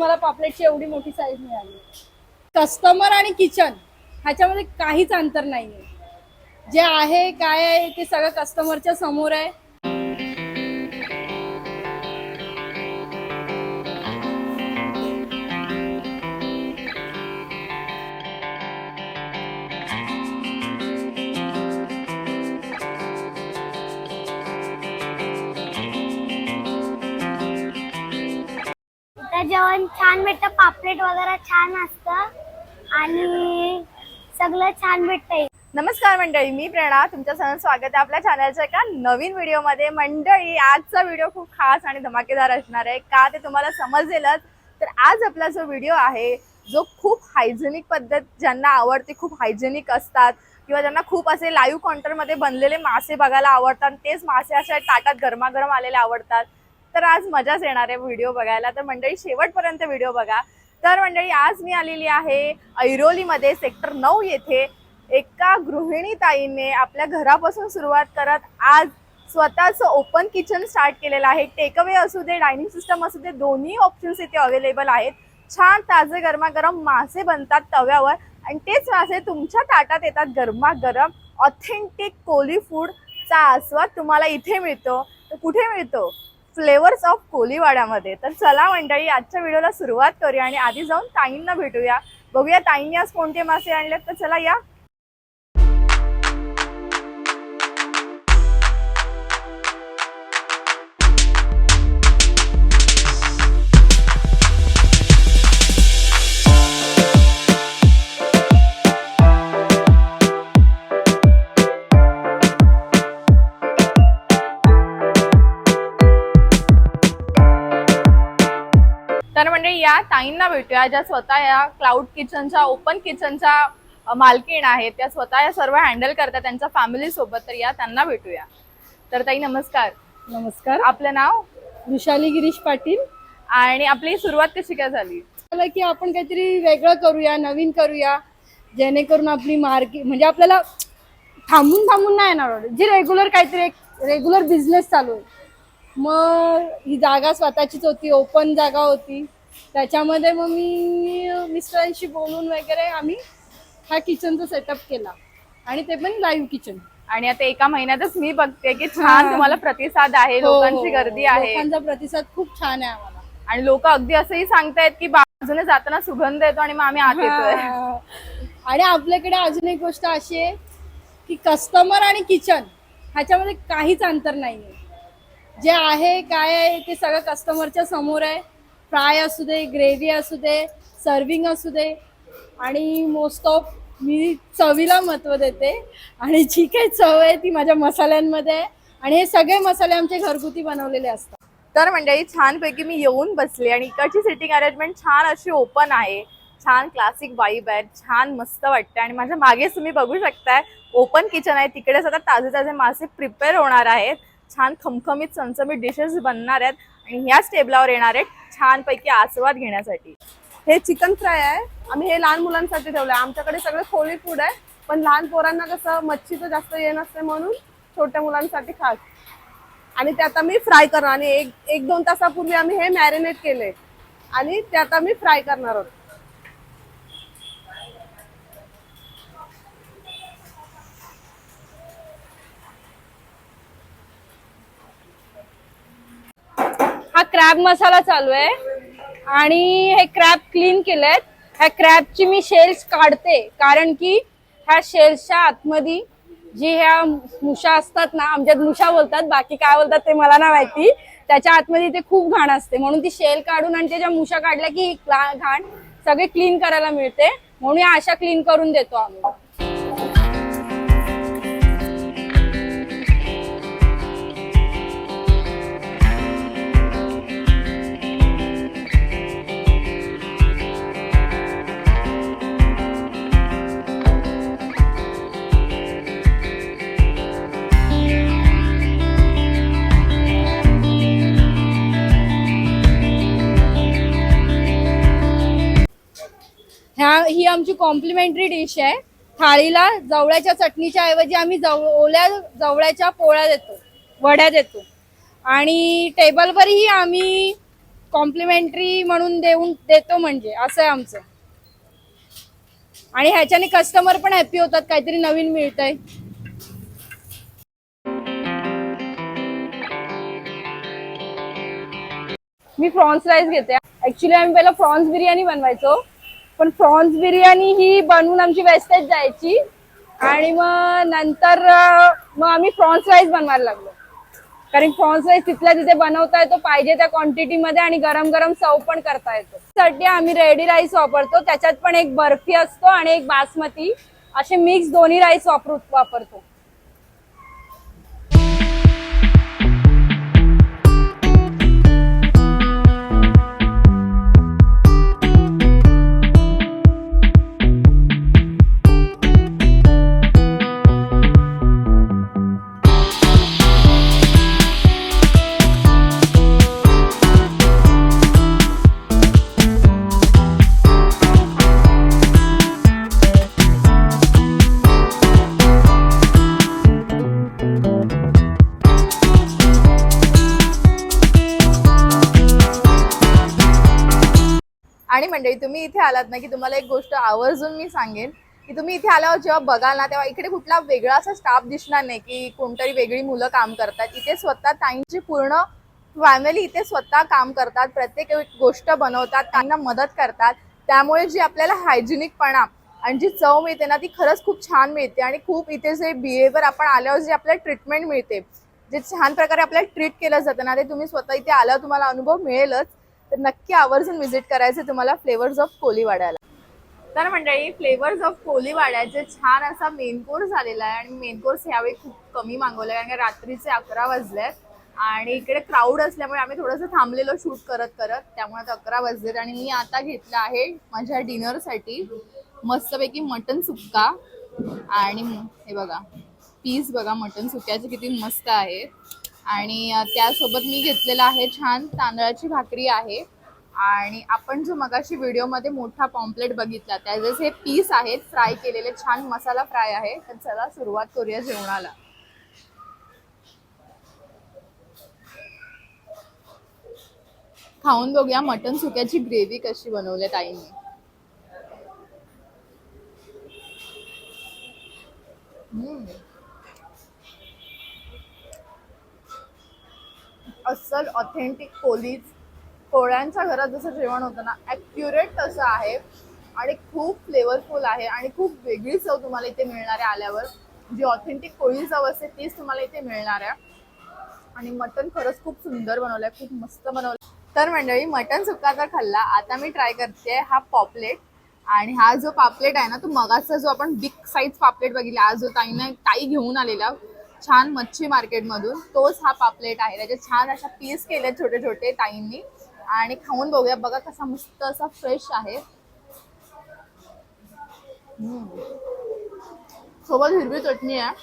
मला पापलेटची एवढी मोठी साईज मिळाली. कस्टमर आणि किचन ह्याच्यामध्ये काहीच अंतर नाहीये. जे आहे काय आहे ते सगळं कस्टमरच्या समोर आहे. जेवण छान भेटतं पापलेट वगैरे छान असतं आणि सगळं छान भेटतंय. नमस्कार मंडळी मी प्रेरणा तुमच्या सर्वांचं स्वागत आहे आपल्या चॅनलच्या एका नवीन व्हिडिओमध्ये मंडळी आजचा व्हिडिओ खूप खास आणि धमाकेदार असणार आहे. का ते तुम्हाला समजेलच? तर आज आपला जो व्हिडिओ आहे जो खूप हायजेनिक पद्धत ज्यांना आवडते खूप हायजेनिक असतात किंवा ज्यांना खूप असे लाईव्ह काउंटरमध्ये बनलेले मासे बघायला आवडतात तेच मासे अशा ताटात गरमागरम आलेले आवडतात. तर आज मजाच येणार आहे व्हिडिओ बघायला. तर मंडळी शेवटपर्यंत व्हिडिओ बघा. तर मंडळी आज मी आलेली आहे ऐरोलीमध्ये सेक्टर नऊ येथे. एका गृहिणी ताईने आपल्या घरापासून सुरुवात करत आज स्वतःचं ओपन किचन स्टार्ट केलेलं आहे. टेकअवे असू दे डायनिंग सिस्टम असू दे दोन्ही ऑप्शन्स इथे अवेलेबल आहेत. छान ताजे गरमागरम मासे बनतात तव्यावर. आणि तेच मासे तुमच्या ताटात येतात गरमागरम ऑथेंटिक कोली फूडचा आस्वाद तुम्हाला इथे मिळतो. तर कुठे मिळतो? फ्लेवर्स ऑफ कोलीवाड्यामध्ये तर चला मंडळी आजच्या व्हिडिओला सुरुवात करूया आणि आधी जाऊन ताईंना भेटूया. बघूया ताईंनी आज कोणते मासे आणलेत तर चला या. ताईंना भेटूया ज्या स्वतः या क्लाउड किचनच्या ओपन किचनच्या मालकीण आहेत त्या स्वतः या सर्व हँडल करतात त्यांच्या फॅमिली सोबत तर या त्यांना भेटूया. तर ताई नमस्कार. नमस्कार. आपलं नाव? विशाली गिरीश पाटील. आणि आपली सुरुवात कशी काय झाली? मला की आपण काहीतरी वेगळं करूया नवीन करूया जेणेकरून आपली मार्केट म्हणजे आपल्याला थांबून थांबून नाही येणार जी रेग्युलर काहीतरी एक रेग्युलर बिझनेस चालू आहे. मग ही जागा स्वतःचीच होती ओपन जागा होती. त्याच्यामध्ये मग मी मिस्टरांशी बोलून वगैरे आम्ही हा किचनचा सेटअप केला. आणि ते पण लाईव्ह किचन आणि आता एका महिन्यातच मी बघते की छान तुम्हाला प्रतिसाद आहे लोकांची गर्दी आहे. हो, लोकांचा प्रतिसाद खूप छान आहे आम्हाला. आणि लोक अगदी असंही सांगतायत की बाजूने जाताना सुगंध येतो आणि मग आम्ही आत येतोय. हा. आणि आपल्याकडे अजून एक गोष्ट अशी आहे की कस्टमर आणि किचन ह्याच्यामध्ये काहीच अंतर नाहीये. जे आहे काय आहे ते सगळं कस्टमरच्या समोर आहे. फ्राय असू दे ग्रेव्ही असू दे सर्विंग असू दे. आणि मोस्ट ऑफ मी चवीला महत्त्व देते. आणि जी काही चव आहे ती माझ्या मसाल्यांमध्ये आहे. आणि हे सगळे मसाले आमचे घरगुती बनवलेले असतात. तर मंडळी छानपैकी मी येऊन बसले आणि इकडची सिटिंग अरेंजमेंट छान अशी ओपन आहे. छान क्लासिक वाईब आहे. छान मस्त वाटतं आणि माझ्या मागेच तुम्ही बघू शकताय ओपन किचन आहे. तिकडेच आता ताजे ताजे मासे प्रिपेअर होणार आहेत. छान खमखमीत चमचमीत डिशेस बनणार आहेत आणि ह्याच टेबलावर येणार आहेत छानपैकी आस्वाद घेण्यासाठी. हे चिकन फ्राय आहे. आम्ही हे लहान मुलांसाठी ठेवलं आहे आमच्याकडे सगळं खोली फूड आहे. पण लहान पोरांना कसं मच्छीचं जास्त ये नसते म्हणून छोट्या मुलांसाठी खास. आणि ते आता मी फ्राय करणार. आणि एक एक दोन तासापूर्वी आम्ही हे मॅरिनेट केले आणि ते आता मी फ्राय करणार आहोत. हा क्रॅब मसाला चालू आहे. आणि हे क्रॅब क्लीन केलेत. ह्या क्रॅबची मी शेल्स काढते. कारण की ह्या शेल्सच्या आतमध्ये जी ह्या मुशा असतात ना आमच्यात मुशा बोलतात बाकी काय बोलतात ते मला ना माहिती. त्याच्या आतमध्ये ते खूप घाण असते. म्हणून ती शेल काढून आणि त्याच्या मुशा काढल्या की ही घाण सगळे क्लीन करायला मिळते. म्हणून या अशा क्लीन करून देतो आम्ही. ह्या ही आमची कॉम्प्लिमेंटरी डिश आहे. थाळीला जवळ्याच्या चटणीच्या ऐवजी आम्ही जव ओल्या जवळ्याच्या पोळ्या देतो वड्या देतो. आणि टेबलवरही आम्ही कॉम्प्लिमेंटरी म्हणून देऊन देतो म्हणजे असं आहे आमचं. आणि ह्याच्याने कस्टमर पण हॅपी होतात काहीतरी नवीन मिळतंय. मी फ्रॉन्स राईस घेते. ऍक्च्युली आम्ही पहिला फ्रॉन्स बिर्याणी बनवायचो. पण प्रॉन्स बिर्याणी ही बनवून आमची वेस्टेज जायची. आणि मग नंतर मग आम्ही फ्रॉन्स राईस बनवायला लागलो. कारण फ्रॉन्स राईस तिथल्या तिथे बनवता येतो पाहिजे त्या क्वांटिटी मध्ये आणि गरम गरम चव पण करता येतो. साठी आम्ही रेडी राईस वापरतो. त्याच्यात पण एक बर्फी असतो आणि एक बासमती. असे मिक्स दोन्ही राईस वापरू वापरतो. मंडळी तुम्ही इथे आलात ना की तुम्हाला एक गोष्ट आवर्जून मी सांगेन की तुम्ही इथे आल्यावर जेव्हा बघाल ना तेव्हा इकडे कुठला वेगळा असा स्टाफ दिसणार नाही की कोणतरी वेगळी मुलं काम करतात. इथे स्वतः ताईंची पूर्ण फॅमिली इथे स्वतः काम करतात प्रत्येक गोष्ट बनवतात त्यांना मदत करतात. त्यामुळे जी आपल्याला हायजिनिकपणा आणि जी चव मिळते ना ती खरंच खूप छान मिळते आणि खूप इथे जे बिहेवियर आपण आल्यावर जे आपल्याला ट्रीटमेंट मिळते जे छान प्रकारे आपल्याला ट्रीट केलं जातं ना ते तुम्ही स्वतः इथे आल्यावर तुम्हाला अनुभव मिळेलच. तर नक्की आवर्जून व्हिजिट करायचं तुम्हाला फ्लेवर्स ऑफ कोलीवाड्याला तर मंडळी फ्लेवर्स ऑफ कोलीवाड्याचे छान असा मेन कोर्स आलेला आहे आणि मेन कोर्स यावेळी खूप कमी मागवलं आहे कारण रात्रीचे अकरा वाजले आणि इकडे क्राऊड असल्यामुळे आम्ही थोडंसं थांबलेलो शूट करत करत. त्यामुळे आता अकरा वाजलेत आणि मी आता घेतलं आहे माझ्या डिनरसाठी मस्तपैकी मटन सुक्का आणि हे बघा पीस बघा मटन सुक्याचे किती मस्त आहेत. आणि त्यासोबत मी घेतलेला आहे छान तांदळाची भाकरी आहे. आणि आपण जो मगाशी व्हिडिओमध्ये मोठा पॉम्पलेट बघितला त्याचे हे पीस आहेत फ्राय केलेले छान मसाला फ्राय आहे. तर चला सुरुवात करूया जेवणाला. खाऊन बघूया मटन सुक्याची ग्रेव्ही कशी बनवली ताईंनी. ऑथेंटिक कोलीज कोळ्यांच्या घरात जसं जेवण होतं ना ॲक्युरेट तसं आहे. आणि खूप फ्लेवरफुल आहे आणि खूप वेगळी चव तुम्हाला इथे मिळणार आहे आल्यावर. जी ऑथेंटिक कोळी चव असते तीच तुम्हाला इथे मिळणार आहे आणि मटन खरंच खूप सुंदर बनवलं आहे खूप मस्त बनवलं तर मंडळी मटन सुक्का तर खाल्ला. आता मी ट्राय करते हा पॉपलेट आणि हा जो पापलेट आहे ना तो मगाचा जो आपण बिग साईज पापलेट बघितला आज जो ताईनं ताई घेऊन आलेला छान मच्छी मार्केटमधून. तोच हा पापलेट आहे. त्याचे छान अशा पीस केले छोटे छोटे ताईंनी. आणि खाऊन बघूया. बघा कसा मस्त असा फ्रेश आहे. सोबत हिरवी चटणी आहे.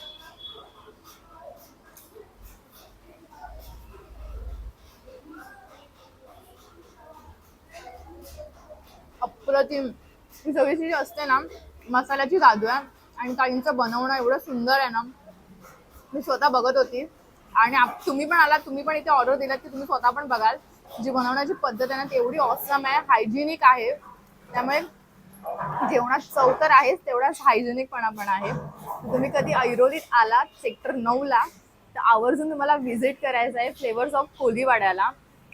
अप्रतिम. ही सगळीशी असते ना मसाल्याची जादू आहे. आणि ताईंचं बनवणं एवढं सुंदर आहे ना. मी स्वतः बघत होती. आणि आप- तुम्ही पण आलात तुम्ही पण इथे ऑर्डर दिलात की तुम्ही स्वतः पण बघाल. जी बनवण्याची पद्धत आहे ना तेवढी ऑसम आहे हायजिनिक आहे. त्यामुळे जेवणात चव तर आहेच तेवढाच हायजेनिकपणा पण आहे. तुम्ही कधी ऐरोलीत आलात सेक्टर नऊला तर आवर्जून तुम्हाला व्हिजिट करायचं आहे फ्लेवर्स ऑफ कोलीवाड्याला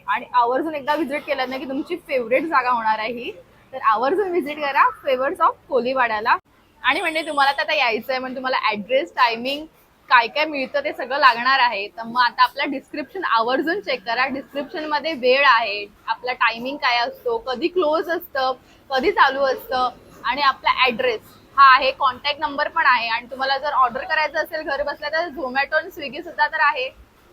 आणि आवर्जून एकदा व्हिजिट केलं ना की तुमची फेवरेट जागा होणार आहे ही. तर आवर्जून व्हिजिट करा फ्लेवर्स ऑफ कोलीवाड्याला आणि म्हणजे तुम्हाला तर आता यायचं आहे म्हणजे तुम्हाला ॲड्रेस टायमिंग काय काय मिळतं ते सगळं लागणार आहे. तर मग आता आपला डिस्क्रिप्शन आवर्जून चेक करा. डिस्क्रिप्शनमध्ये वेळ आहे. आपला टायमिंग काय असतो? कधी क्लोज असतं? कधी चालू असतं? आणि आपला ऍड्रेस हा आहे कॉन्टॅक्ट नंबर पण आहे. आणि तुम्हाला जर ऑर्डर करायचं असेल घर बसल्या तर झोमॅटो आणि स्विगी सुद्धा तर आहे.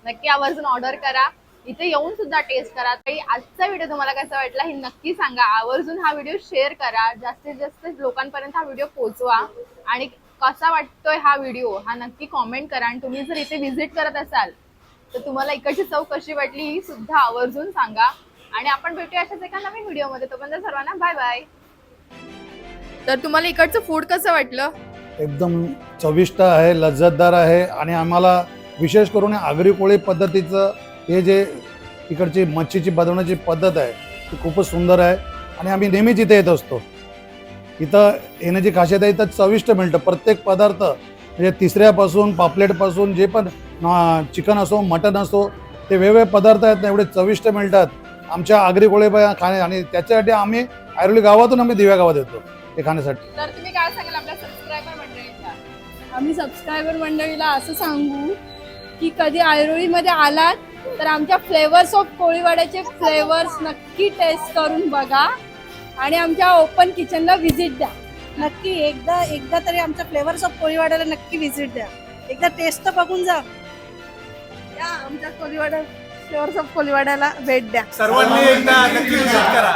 नक्की आवर्जून ऑर्डर करा. इथे येऊन सुद्धा टेस्ट करा. तरी आजचा व्हिडिओ तुम्हाला कसा वाटला हे नक्की सांगा. आवर्जून हा व्हिडिओ शेअर करा. जास्तीत जास्त लोकांपर्यंत हा व्हिडिओ पोहोचवा. आणि कसा वाटतोय हा व्हिडिओ हा नक्की कॉमेंट करा. आणि तुम्ही जर इथे व्हिजिट करत असाल तर तुम्हाला इकडची चव कशी वाटली ही सुद्धा आवर्जून सांगा. आणि आपण भेटूया अशाच एका नवीन व्हिडिओमध्ये तोपर्यंत सर्वांना बाय बाय तर तुम्हाला इकडचं फूड कसं वाटलं? एकदम चविष्ट आहे लज्जतदार आहे. आणि आम्हाला विशेष करून आगरी कोळी पद्धतीचं हे जे इकडची मच्छीची बनवण्याची पद्धत आहे ती खूपच सुंदर आहे. आणि आम्ही नेहमीच इथे येत असतो. इथं येण्याची खासियत आहे इथं चविष्ट मिळतं. प्रत्येक पदार्थ म्हणजे तिसऱ्यापासून पापलेटपासून जे पण चिकन असो मटन असो ते वेगवेगळे पदार्थ आहेत ना एवढे चविष्ट मिळतात. आमच्या आगरी कोळेबा खाणे आणि त्याच्यासाठी आम्ही ऐरोली गावातून आम्ही दिव्या गावात येतो ते खाण्यासाठी. तर तुम्ही काय सांगाल आपल्या सबस्क्रायबर मंडळींना आम्ही सबस्क्रायबर मंडळीला असं सांगू की कधी ऐरोळीमध्ये आलात तर आमच्या फ्लेवर्स ऑफ कोळीवाड्याचे फ्लेवर्स नक्की टेस्ट करून बघा. आणि आमच्या ओपन किचनला व्हिजिट द्या. नक्की एकदा एकदा तरी आमच्या फ्लेवर्स ऑफ कोळीवाड्याला नक्की व्हिजिट द्या. एकदा टेस्ट तर बघून जा. या आमच्या कोलीवाड्या फ्लेवर्स ऑफ कोलीवाड्याला भेट द्या. सर्वांनी एकदा नक्की विजिट करा.